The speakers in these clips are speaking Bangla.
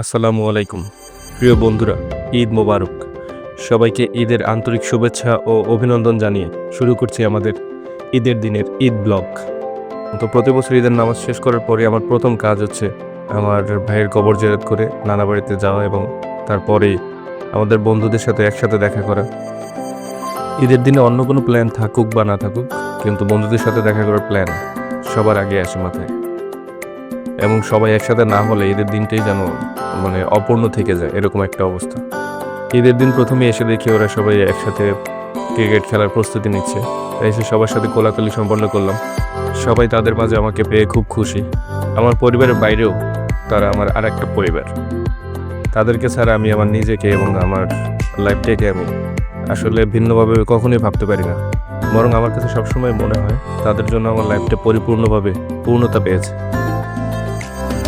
আসসালামু আলাইকুম। প্রিয় বন্ধুরা, ঈদ মোবারক। সবাইকে ঈদের আন্তরিক শুভেচ্ছা ও অভিনন্দন জানিয়ে শুরু করছি আমাদের ঈদের দিনের ঈদ ব্লগ। তো প্রতি বছর ঈদের নামাজ শেষ করার পরে আমার প্রথম কাজ হচ্ছে আমার ভাইয়ের কবর জেরাত করে নানা বাড়িতে যাওয়া এবং তারপরে আমাদের বন্ধুদের সাথে একসাথে দেখা করা। ঈদের দিনে অন্য কোনো প্ল্যান থাকুক বা না থাকুক, কিন্তু বন্ধুদের সাথে দেখা করার প্ল্যান সবার আগে আসে মাথায়। এবং সবাই একসাথে না হলে ঈদের দিনটাই যেন মানে অপূর্ণ থেকে যায়, এরকম একটা অবস্থা। ঈদের দিন প্রথমে এসে দেখি ওরা সবাই একসাথে ক্রিকেট খেলার প্রস্তুতি নিচ্ছে। তাই এসে সবার সাথে কোলাকুলি সম্পন্ন করলাম। সবাই তাদের মাঝে আমাকে পেয়ে খুব খুশি। আমার পরিবারের বাইরেও তারা আমার আর একটা পরিবার। তাদেরকে ছাড়া আমি আমার নিজেকে এবং আমার লাইফটাকে আমি আসলে ভিন্নভাবে কখনোই ভাবতে পারি না। বরং আমার কাছে সবসময় মনে হয় তাদের জন্য আমার লাইফটা পরিপূর্ণভাবে পূর্ণতা পেয়েছে।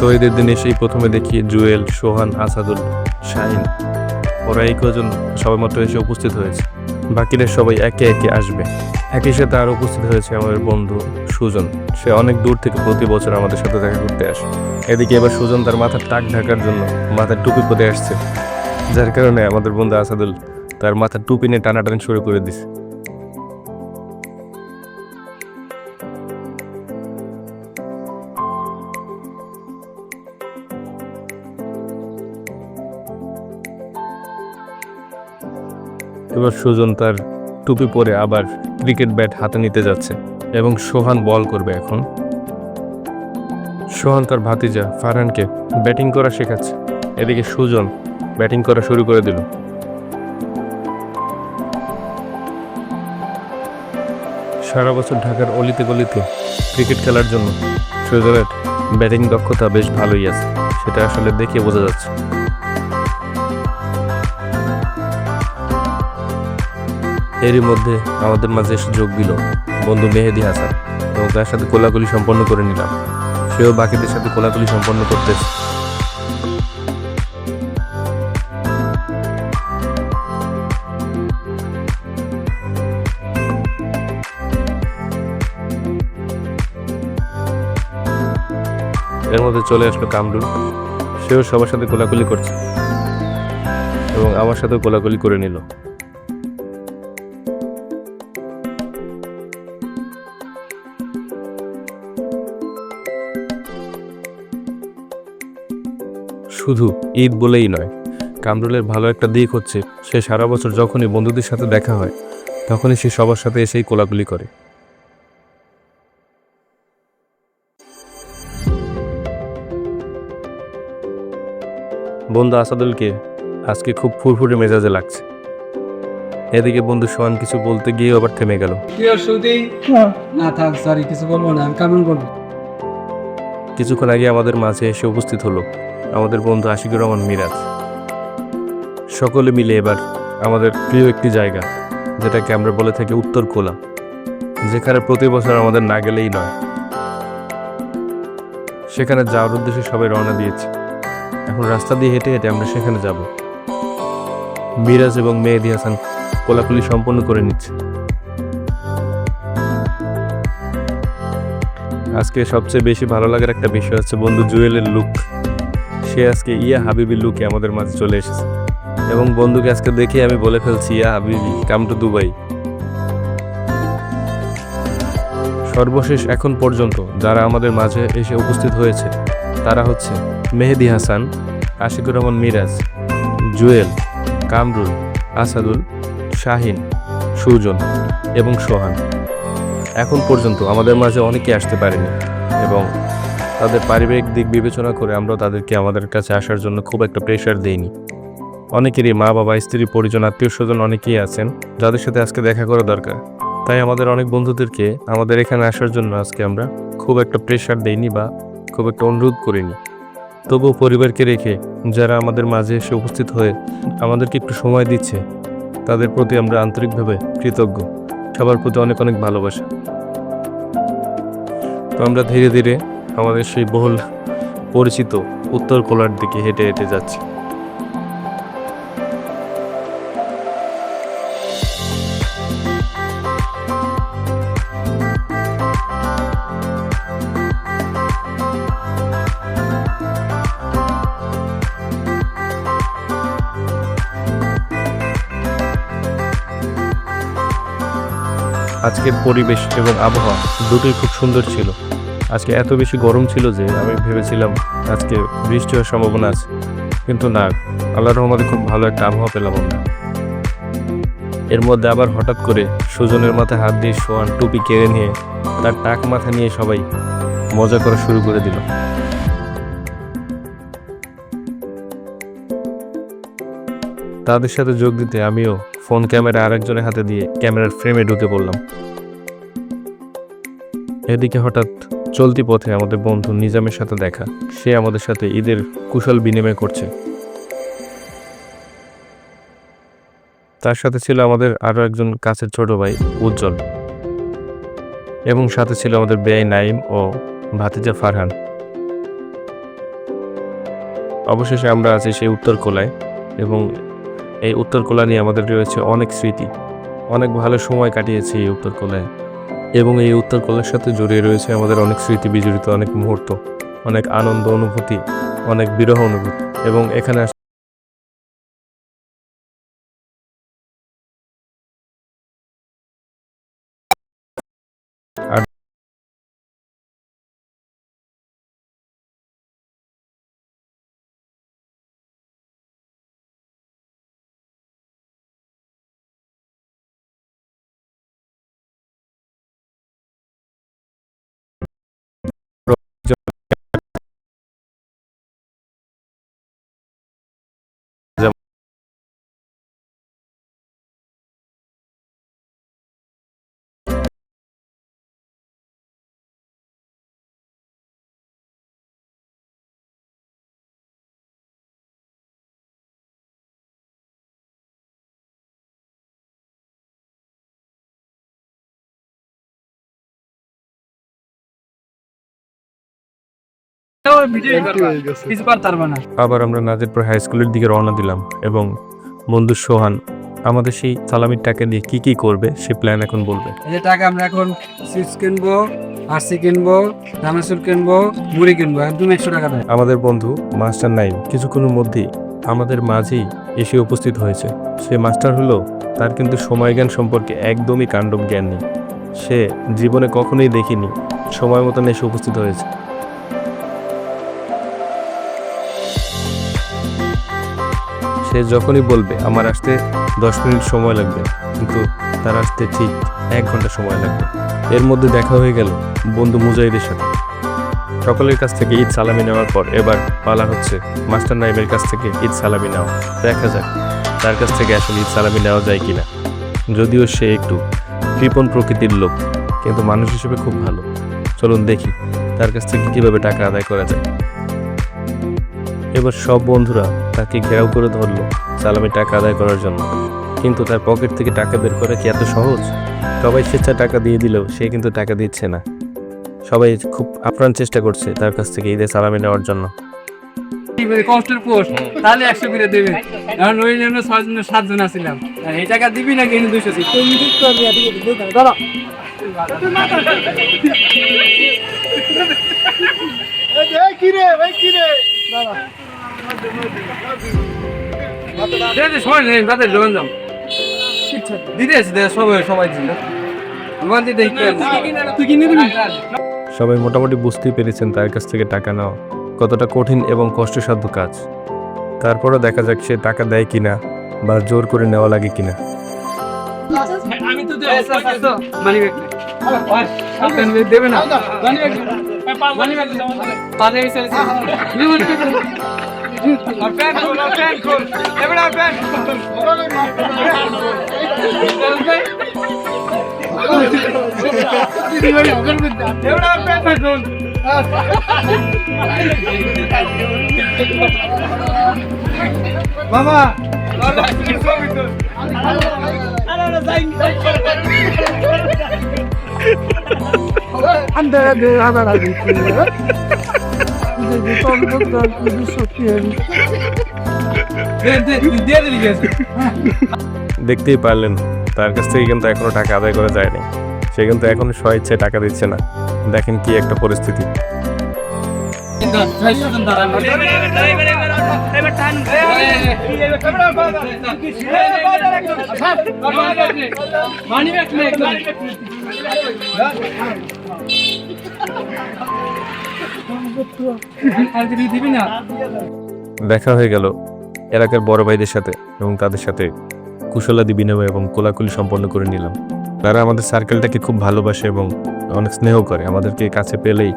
তো এদের দিন এসেই প্রথমে দেখি জুয়েল, সোহান, আসাদুল, শাহিন। ওরা এই কজন সবাই মাত্র এসে উপস্থিত হয়েছে। বাকিরা সবাই একে একে আসবে। একই সাথে আর উপস্থিত হয়েছে আমাদের বন্ধু সুজন। সে অনেক দূর থেকে প্রতি বছর আমাদের সাথে দেখা করতে আসে। এদিকে এবার সুজন তার মাথার টাক ঢাকার জন্য মাথার টুপি পরে আসছে। যার কারণে আমাদের বন্ধু আসাদুল তার মাথার টুপি নিয়ে টানাটানি শুরু করে দিছে। এবার সুজন তার টুপি পরে আবার ক্রিকেট ব্যাট হাতে নিতে যাচ্ছে এবং সোহান বল করবে এখন। সোহান তার ভাতিজা ফারহানকে ব্যাটিং করা শেখাচ্ছে। এদিকে সুজন ব্যাটিং করা শুরু করে দিল। সারা বছর ঢাকার অলিতে গলিতে ক্রিকেট খেলার জন্য সুজনের ব্যাটিং দক্ষতা বেশ ভালোই আছে, সেটা আসলে দেখে বোঝা যাচ্ছে। এরই মধ্যে আমাদের মাঝে এসে যোগ দিল বন্ধু মেহেদি হাসান এবং তার সাথে কোলাকুলি সম্পন্ন করে নিলাম। সেও বাকিদের সাথে কোলাকুলি সম্পন্ন করতেছে। এর মধ্যে চলে আসলো কামরুল। সেও সবার সাথে কোলাকুলি করছে এবং আমার সাথেও কোলাকুলি করে নিল। শুধু ঈদ বলেই নয় কামরুলের ভালো একটা দিক হচ্ছে সে সারা বছর যখনই বন্ধুদের সাথে দেখা হয় তখনই সে সবার সাথে এসেই কোলাকুলি করে। বন্ধু আসাদুলকে আজকে খুব ফুরফুরে মেজাজে লাগছে। এদিকে বন্ধু সোহান কিছু বলতে গিয়ে আবার থেমে গেল। না থাক সরি কিছু বলব না আমি কেমন বলব। কিছুক্ষণ আগে আমাদের মাঝে এসে উপস্থিত হলো। আমাদের বন্ধু আশিকুর রহমান মিরাজ। সকলে মিলে এবার আমাদের প্রিয় একটি জায়গা, যেটাকে আমরা বলে থাকি উত্তর কোলা, যেখানে প্রতি বছর আমাদের না গেলেই নয়। সেখানে যাওয়ার উদ্দেশ্যে সবাই রওনা দিয়েছে। এখন রাস্তা দিয়ে হেঁটে হেঁটে আমরা সেখানে যাব। মিরাজ এবং মেহেদি হাসান কোলাকুলি সম্পন্ন করে নিচ্ছে। আজকে সবচেয়ে বেশি ভালো লাগার একটা বিষয় হচ্ছে বন্ধু জুয়েলের লুক সে আজকে ইয়া হাবিবির লুকে আমাদের মাঝে চলে এসেছে। এবং বন্ধুকে আজকে দেখে আমি বলে ফেলছি, ইয়া হাবিবি কাম টু দুবাই সর্বশেষ এখন পর্যন্ত যারা আমাদের মাঝে এসে উপস্থিত হয়েছে, তারা হচ্ছে মেহেদি হাসান, আশিকুর রহমান মিরাজ, জুয়েল, কামরুল, আসাদুল, শাহিন, সুজন এবং সোহান। এখন পর্যন্ত আমাদের মাঝে অনেকে আসতে পারেনি এবং তাদের পারিবারিক দিক বিবেচনা করে আমরা তাদেরকে আমাদের কাছে আসার জন্য খুব একটা প্রেশার দেইনি। অনেকেরই মা বাবা, স্ত্রী, পরিজন, আত্মীয় স্বজন অনেকেই আছেন, যাদের সাথে আজকে দেখা করা দরকার। তাই আমাদের অনেক বন্ধুদেরকে আমাদের এখানে আসার জন্য আজকে আমরা খুব একটা প্রেশার দেইনি বা খুব একটা অনুরোধ করিনি। তবুও পরিবারকে রেখে যারা আমাদের মাঝে এসে উপস্থিত হয়ে আমাদেরকে একটু সময় দিচ্ছে, তাদের প্রতি আমরা আন্তরিকভাবে কৃতজ্ঞ। সবার প্রতি অনেক অনেক ভালোবাসা। তো আমরা ধীরে ধীরে আমাদের সেই বহুল পরিচিত উত্তর কোলার দিকে হেঁটে হেঁটে যাচ্ছি। আজকের পরিবেশ এবং আবহাওয়া দুটোই খুব সুন্দর ছিল। আজকে এত বেশি গরম ছিল যে আমি ভেবেছিলাম আজকে বৃষ্টি হওয়ার সম্ভাবনা আছে। কিন্তু না, আল্লাহ রহমতে খুব ভালো একটা আবহাওয়া পেলাম আমরা। এর মধ্যে আবার হঠাৎ করে সুজনের মাথায় হাত দিয়ে শোয়ান টুপি কেড়ে নিয়ে তার টাক মাথা নিয়ে সবাই মজা করা শুরু করে দিল। তাদের সাথে যোগ দিতে আমিও ফোন ক্যামেরা আরেকজনের হাতে দিয়ে ক্যামেরার ফ্রেমে ঢুকে পড়লাম। এদিকে হঠাৎ চলতি পথে আমাদের বন্ধু নিজামের সাথে দেখা। সে আমাদের সাথে ঈদের কুশল বিনিময় করছে। তার সাথে ছিল আমাদের আরও একজন কাছের ছোট ভাই, উজ্জ্বল। এবং সাথে ছিল আমাদের বেআই নাইম ও ভাতিজা ফারহান। অবশেষে আমরা আছি সেই উত্তর কোলায় এবং এই উত্তর কোলা নিয়ে আমাদের রয়েছে অনেক স্মৃতি। অনেক ভালো সময় কাটিয়েছি এই উত্তর কোলায়। এবং এই উত্তর কলের সাথে জড়িয়ে রয়েছে আমাদের অনেক স্মৃতি বিজড়িত, অনেক মুহূর্ত, অনেক আনন্দ, অনুভূতি, অনেক বিরহ অনুভূতি এবং এখানে আবার আমরা নাজিরপুর হাই স্কুলের দিকে রওনা দিলাম এবং বন্ধু সোহান আমাদের সেই সালামির টাকা দিয়ে কি কি করবে সে প্ল্যান এখন বলবে। এই যে টাকা আমরা এখন চিপস কিনবো আরসি কিনবো দানাসুর কিনবো মুড়ি কিনবো একদম একশো টাকা দেয়। আমাদের বন্ধু মাস্টার নাইম কিছুক্ষণের মধ্যেই আমাদের মাঝেই এসে উপস্থিত হয়েছে। সে মাস্টার হলো তার কিন্তু সময় জ্ঞান সম্পর্কে একদমই কাণ্ডব জ্ঞান নেই। সে জীবনে কখনোই দেখিনি সময় মতন এসে উপস্থিত হয়েছে। সে যখনই বলবে, আমার আসতে দশ মিনিট সময় লাগবে। কিন্তু তার আসতে ঠিক এক ঘণ্টা সময় লাগবে। এর মধ্যে দেখা হয়ে গেল বন্ধু মুজাহিদের সাথে। সকলের কাছ থেকে ঈদ সালামি নেওয়ার পর এবার পালা হচ্ছে মাস্টার নাইমের কাছ থেকে ঈদ সালামি নেওয়া। দেখা যাক তার কাছ থেকে আসলে ঈদ সালামি নেওয়া যায় কিনা। যদিও সে একটু কৃপণ প্রকৃতির লোক, কিন্তু মানুষ হিসেবে খুব ভালো। চলুন দেখি তার কাছ থেকে কীভাবে টাকা আদায় করা যায়। এবার সব বন্ধুরা তাকে ঘেরাও করে ধরলো সালামি টাকা আদায় করার জন্য। কিন্তু তার পকেট থেকে টাকা বের করা কি এত সহজ? সবাই স্বেচ্ছা টাকা দিয়ে দিলেও সে কিন্তু টাকা দিচ্ছে না। সবাই খুব আপ্রাণ চেষ্টা করছে তার কাছ থেকে ঈদের সালামি নেওয়ার জন্য। কষ্টের পোস্ট তাহলে একশো করে দেবে। এখন ওই জন্য ছয়জন সাতজন আসছিলাম আর এই টাকা দিবি দুইশো তুমি ঠিক করবি আর ঠিক আছে দাঁড়া সময় নেই দাম আছে সবাই সবাই দিল তুই কিনে দিবি সবাই মোটামুটি বুঝতেই পেরেছেন তার কাছ থেকে টাকা নেওয়া কতটা কঠিন এবং কষ্টসাধ্য কাজ। তারপরও দেখা যাক সে টাকা দেয় কিনা বা জোর করে নেওয়া লাগে কিনা। আমি তো দেবে। না? আর প্যান খোল আর প্যান খোল এবারে আর প্যান এবারে আর প্যান খোল বাবা দিয়ে দিলি গেছে দেখতেই পারলেন, তার কাছ থেকে কিন্তু এখনও টাকা আদায় করা যায়নি। সে কিন্তু এখনও স্বেচ্ছায় টাকা দিচ্ছে না। দেখেন কি একটা পরিস্থিতি। দেখা হয়ে গেল এলাকার বড় ভাইদের সাথে এবং তাদের সাথে কুশলাদি বিনিময় এবং কোলাকুলি সম্পন্ন করে নিলাম। তারা আমাদের সার্কেলটাকে খুব ভালোবাসে এবং অনেক স্নেহ করে। আমাদেরকে কাছে পেলেই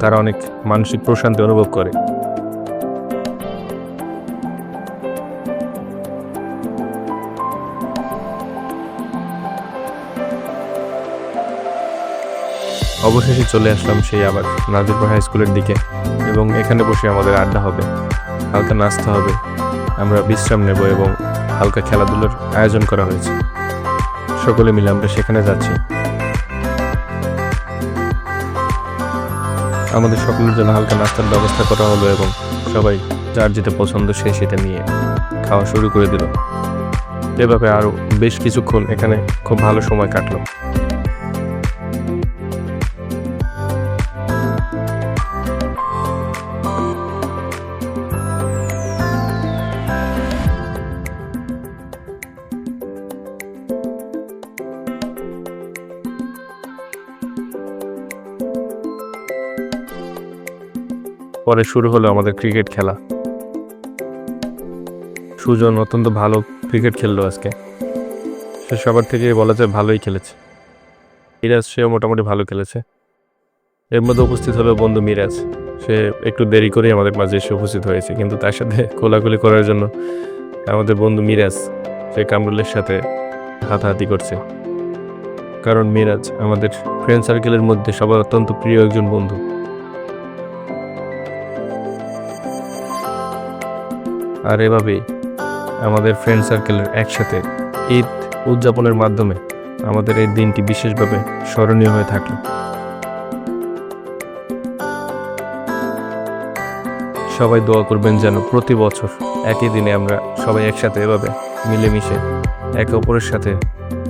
তারা অনেক মানসিক প্রশান্তি অনুভব করে। অবশেষে চলে আসলাম সেই আবার নাজিরপুর হাই স্কুলের দিকে এবং এখানে বসে আমাদের আড্ডা হবে, হালকা নাস্তা হবে। আমরা বিশ্রাম নেব এবং হালকা খেলাধুলোর আয়োজন করা হয়েছে। সকলে মিলে আমরা সেখানে যাচ্ছি। আমাদের সকলের জন্য হালকা নাস্তার ব্যবস্থা করা হলো এবং সবাই যার যেটা পছন্দ সে সেটা নিয়ে খাওয়া শুরু করে দিল। এভাবে আরও বেশ কিছুক্ষণ এখানে খুব ভালো সময় কাটলো। পরে শুরু হলো আমাদের ক্রিকেট খেলা। সুজন অত্যন্ত ভালো ক্রিকেট খেললো আজকে। সে সবার থেকে বলা যায় ভালোই খেলেছে। মিরাজ সেও মোটামুটি ভালো খেলেছে। এর মধ্যে উপস্থিত হলো বন্ধু মিরাজ। সে একটু দেরি করেই আমাদের মাঝে এসে উপস্থিত হয়েছে। কিন্তু তার সাথে কোলাকুলি করার জন্য আমাদের বন্ধু মিরাজ, সে কামরুলের সাথে হাতাহাতি করছে। কারণ মিরাজ আমাদের ফ্রেন্ড সার্কেলের মধ্যে সবার অত্যন্ত প্রিয় একজন বন্ধু। আর এভাবে আমাদের ফ্রেন্ড সার্কেলের একসাথে ঈদ উদযাপনের মাধ্যমে আমাদের এই দিনটি বিশেষভাবে স্মরণীয় হয়ে থাকল। সবাই দোয়া করবেন যেন প্রতি বছর একই দিনে আমরা সবাই একসাথে এভাবে মিলেমিশে একে অপরের সাথে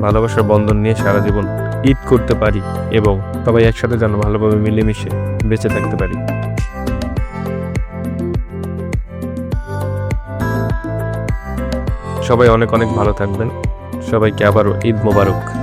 ভালোবাসার বন্ধন নিয়ে সারা জীবন ঈদ করতে পারি এবং সবাই একসাথে যেন ভালোভাবে মিলেমিশে বেঁচে থাকতে পারি। সবাই অনেক অনেক ভালো থাকবেন। সবাইকে আবারও ঈদ মোবারক।